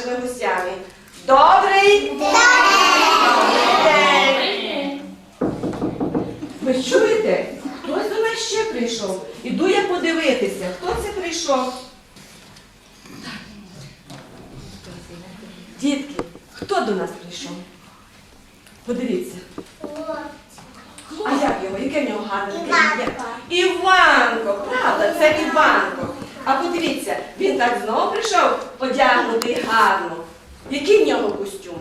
нашими гостями. Добрий день! Ви чуєте? Хтось до нас ще прийшов. Іду я подивитися, хто це прийшов. Дітки, хто до нас прийшов? Подивіться. А як його? Яке в нього гарне ім'я? Іванко, правда, це Іванко. А подивіться, він так знову прийшов одягнутий гарно. Який в нього костюм?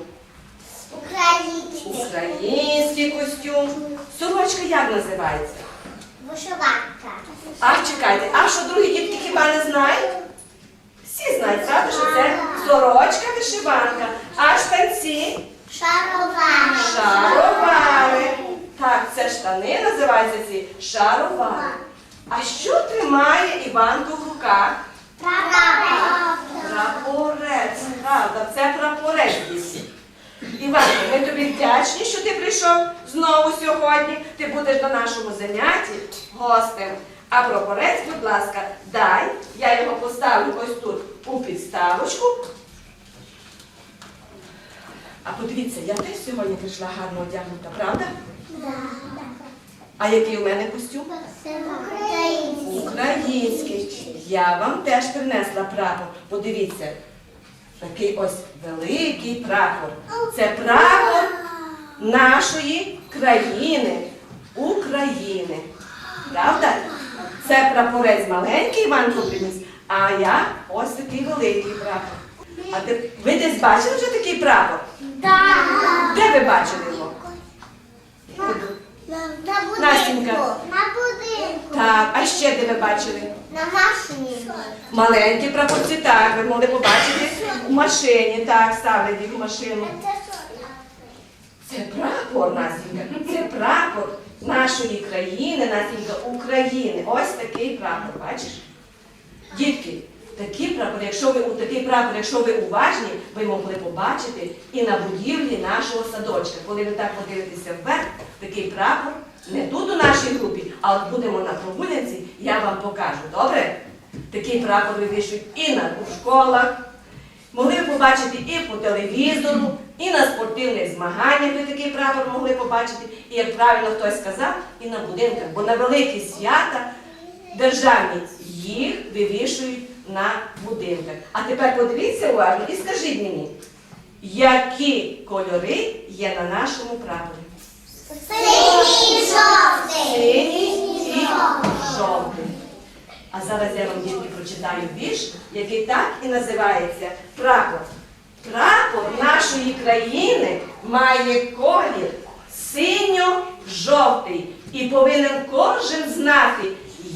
Український. Український костюм. Сорочка як називається? Вишиванка. А чекайте, а що другі дітки хіба не знають? Всі знають, правда, що це сорочка вишиванка, а штанці Шаровари. шаровари. Так, це штани називаються ці шаровари. А що тримає Іванко в руках? Прапор. Прапорець. Правда, це прапорець дійсно. Іванко, ми тобі вдячні, що ти прийшов знову сьогодні. Ти будеш на нашому занятті гостем. А прапорець, будь ласка, дай. Я його поставлю ось тут у підставочку. А подивіться, я теж сьогодні прийшла гарно одягнута, правда? А який у мене костюм? Український. Український. Я вам теж принесла прапор. Подивіться, такий ось великий прапор. Це прапор нашої країни, України. Правда? Це прапорець маленький Іванко приніс, а я ось такий великий прапор. А ти, ви десь бачили вже такий прапор? Так. Де ви бачили його? На будинку. Настенька. На будинку. Так, а ще де ви бачили? На машині. Маленькі прапорці, так, ви могли побачити у машині, так, ставлять їх у машину. Це прапор, Настенька, це прапор нашої країни, Настенька, України. Ось такий прапор, бачиш? Дітки, такий прапор, якщо ви у такий прапор, якщо ви уважні, ви могли побачити і на будівлі нашого садочка. Коли ви так подивитеся вверх, такий прапор не тут у нашій групі, а от будемо на прогулянці, я вам покажу. Добре? Такий прапор вивішують і на у школах. Могли побачити і по телевізору, і на спортивних змаганнях ви такий прапор могли побачити, і як правильно хтось сказав, і на будинках, бо на великі свята державні їх вивішують на будинках. А тепер подивіться уважно і скажіть мені, які кольори є на нашому прапорі? Синій жовтий. Синій і жовтий. А зараз я вам дітки прочитаю вірш, який так і називається Прапор. Прапор нашої країни має колір синьо-жовтий і повинен кожен знати,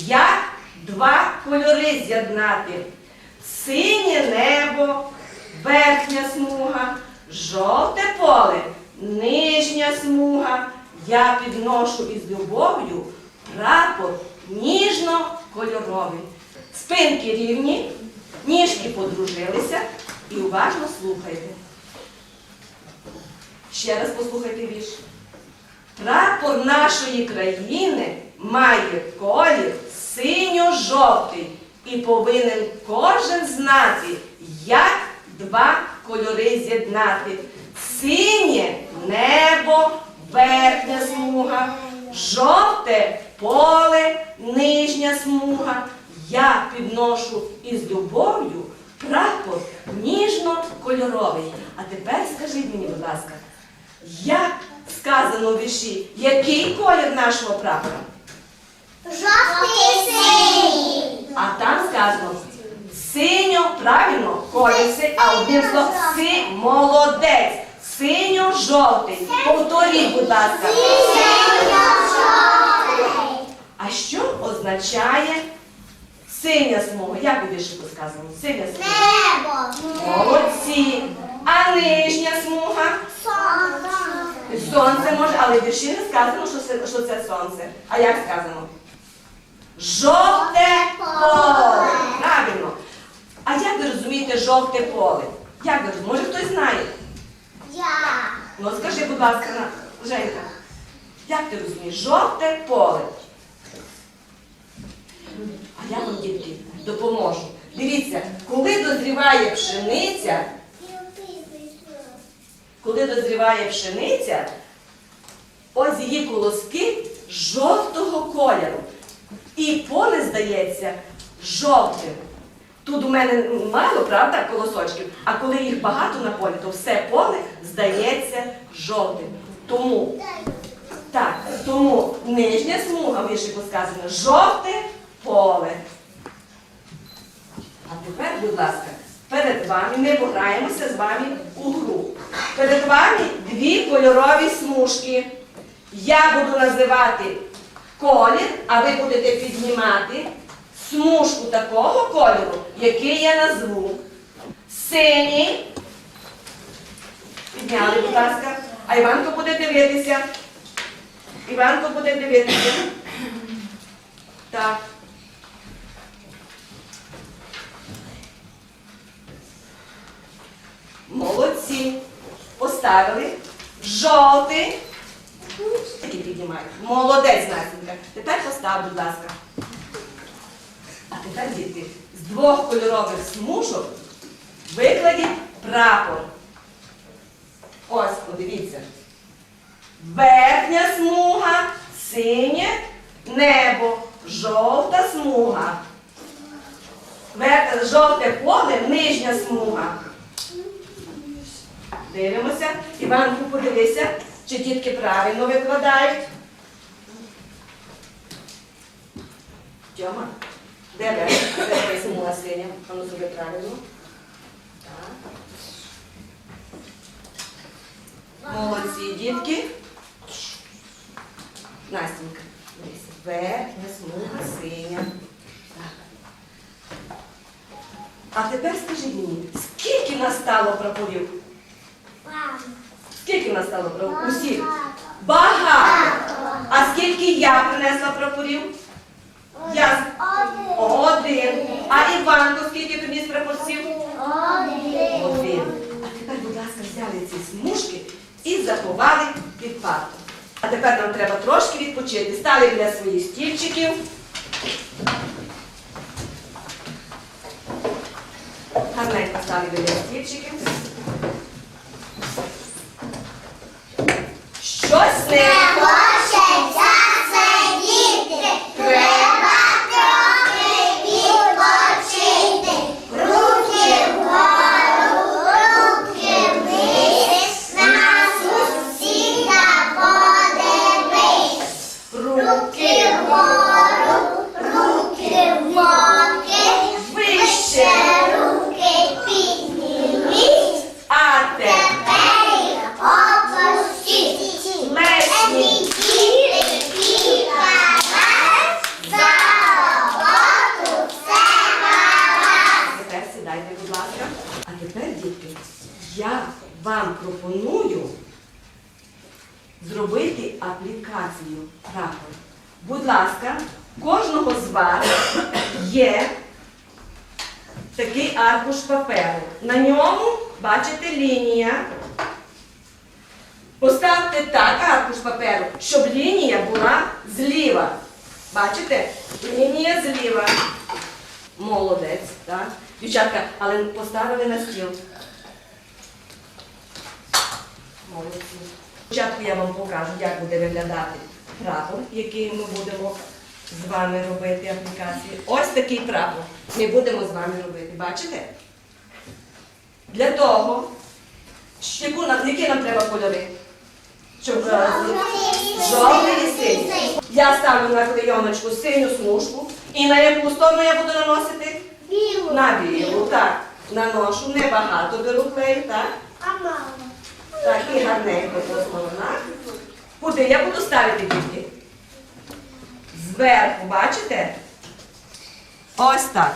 як два кольори з'єднати. Синє небо, верхня смуга, жовте поле, нижня смуга. Я підношу із любов'ю прапор ніжно-кольоровий. Спинки рівні, ніжки подружилися і уважно слухайте. Ще раз послухайте вірш. Прапор нашої країни має колір синьо-жовтий і повинен кожен знати, як два кольори з'єднати. Синє небо, верхня смуга, жовте поле, нижня смуга. Я підношу із любов'ю прапор ніжно-кольоровий. А тепер скажіть мені, будь ласка, як сказано в вірші, який колір нашого прапора? Жовтий синій. А там сказано синьо, правильно, колір а одним словом си молодець. Синьо-жовтий. Повторіть, будь ласка. Синьо-жовтий. А що означає синя смуга? Як буде ще сказано? Синя смуга. Небо. Молодці. А нижня смуга? Сонце. Сонце може, але в вірші не сказано, що це, що це сонце. А як сказано? Жовте поле. Правильно. А як ви розумієте жовте поле? Як ви розумієте? Може хтось знає? Я. Ну скажи, будь ласка, Женька, як ти розумієш? Жовте поле. А я вам, дітки, допоможу. Дивіться, коли дозріває пшениця, коли дозріває пшениця, ось її колоски жовтого кольору. І поле здається жовтим. Тут у мене мало, правда, колосочків, а коли їх багато на полі, то все поле здається жовтим. Тому, так, тому нижня смуга вишику сказано жовте поле. А тепер, будь ласка, перед вами ми пограємося з вами у гру. Перед вами дві кольорові смужки. Я буду називати колір, а ви будете піднімати смужку такого кольору, який я назву. Синій. Підняли, будь ласка. А Іванко буде дивитися. Іванко буде дивитися. Так. Молодці. Поставили. Жовтий. Тільки піднімають. Молодець, Настенька. Тепер постав, будь ласка. А тепер, діти, з двох кольорових смужок викладіть прапор. Ось, подивіться. Верхня смуга, синє небо, жовта смуга. Жовте поле, нижня смуга. Дивимося. Іванку, подивися, чи дітки правильно викладають. Тьома, де де? Де смуга синя? А ну зроби правильно. Так. Молодці, дітки. Настенька, дивися. Верхня смуга синя. А тепер скажіть мені, скільки в нас стало прапорів? Скільки в нас стало прапорів? Усіх? Багато. А скільки я принесла прапорів? Я один. А Іванко, скільки приніс прапорців? Один. А тепер, будь ласка, взяли ці смужки і заховали під парту. А тепер нам треба трошки відпочити. Стали біля своїх стільчиків. Гарненько стали біля стільчиків. Щось не Хочеться сидіти, треба трохи відпочити. Руки вгору, руки вниз, на сусіда подивись. руки вгору, руки в боки, вище. руки підніміть, А тепер тепер їх опустіть. лесні. Діти, пікарас, за роботу все гаразд. Тепер сідайте, будь ласка. А тепер, дітки, я вам пропоную зробити аплікацію прапор. Будь ласка, кожного з вас є аркуш паперу. На ньому, бачите, лінія. Поставте так аркуш паперу, щоб лінія була зліва. Бачите? Лінія зліва. Молодець, так? Дівчатка, але поставили на стіл. Молодці. Спочатку я вам покажу, як буде виглядати прапор, який ми будемо з вами робити аплікації. Ось такий прапор ми будемо з вами робити. Бачите? Для того, яку нам, які нам треба кольори? Щоб е, жовтий і синій. Я ставлю на клейоночку синю смужку. І на яку сторону я буду наносити? Білу. На білу, так. Наношу, небагато беру клею, так? А мама? Так, і гарненько по сторонах. Куди я буду ставити дітки? Зверху, бачите? Ось так.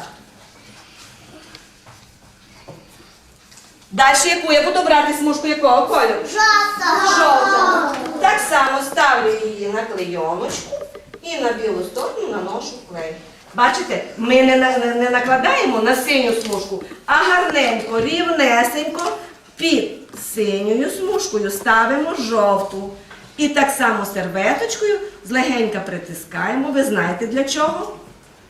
Далі яку я буду брати смужку якого кольору? Жовтого. Жовтого. Так само ставлю її на клейоночку і на білу сторону наношу клей. Бачите, ми не, на- не, не накладаємо на синю смужку, а гарненько, рівнесенько під синьою смужкою ставимо жовту. І так само серветочкою злегенька притискаємо. Ви знаєте для чого?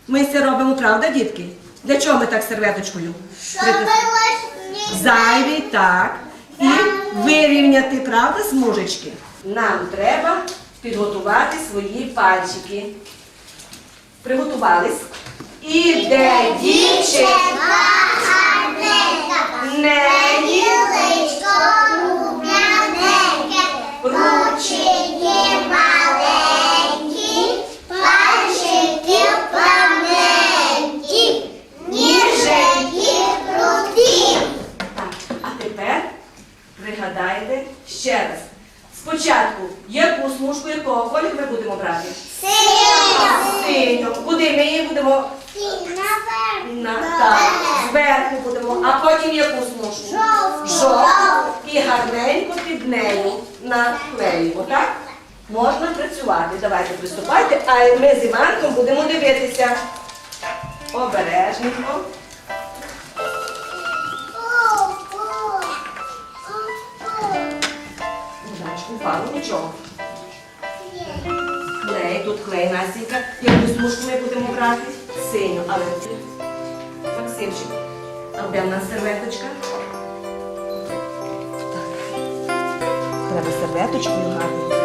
Ми це робимо, правда, дітки? Для чого ми так серветочкою? Щоб Притис- лишні Зайвий, так. І вирівняти, правда, смужечки? Нам треба підготувати свої пальчики. Приготувались. Іде дівчинка, неї личко рум'яненьке, ручки маленькі, пальчики пламенькі, ніженькі круті. Так, а тепер пригадайте ще раз. Спочатку, яку смужку якого кольору ми будемо брати? Синьо. Синю. Куди ми її будемо? На, так, зверху будемо, а потім яку смужку? Жовту. І гарненько під нею наклеїмо, так? Можна працювати. Давайте приступайте, а ми з Іванком будемо дивитися. Обережненько. Удачку, впало, нічого. Тут клей, Настенька. Яку смужку ми будемо брати? Синю, але Максимчик, а де в серветочка? Так. Треба серветочку гарно.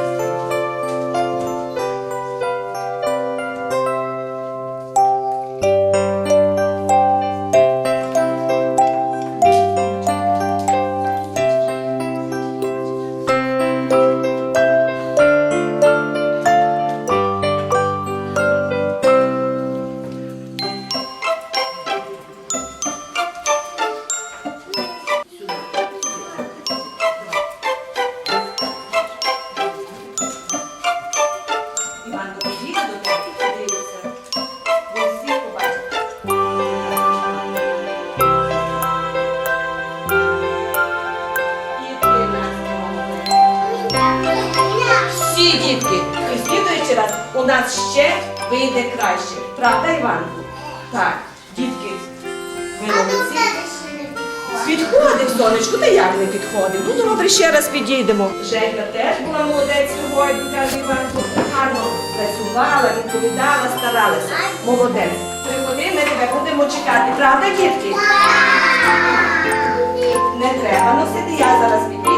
Дітки, і слідуючий раз у нас ще вийде краще. Правда, Іванку? Так, дітки, ви молодці. Підходить, сонечко, та як не підходить? Ну добре, ще раз підійдемо. Женька теж була молодець сьогодні, каже Іванко. Гарно працювала, відповідала, старалася. Молодець. Приходи, ми тебе будемо чекати. Правда, дітки? Не треба носити, я зараз підійду.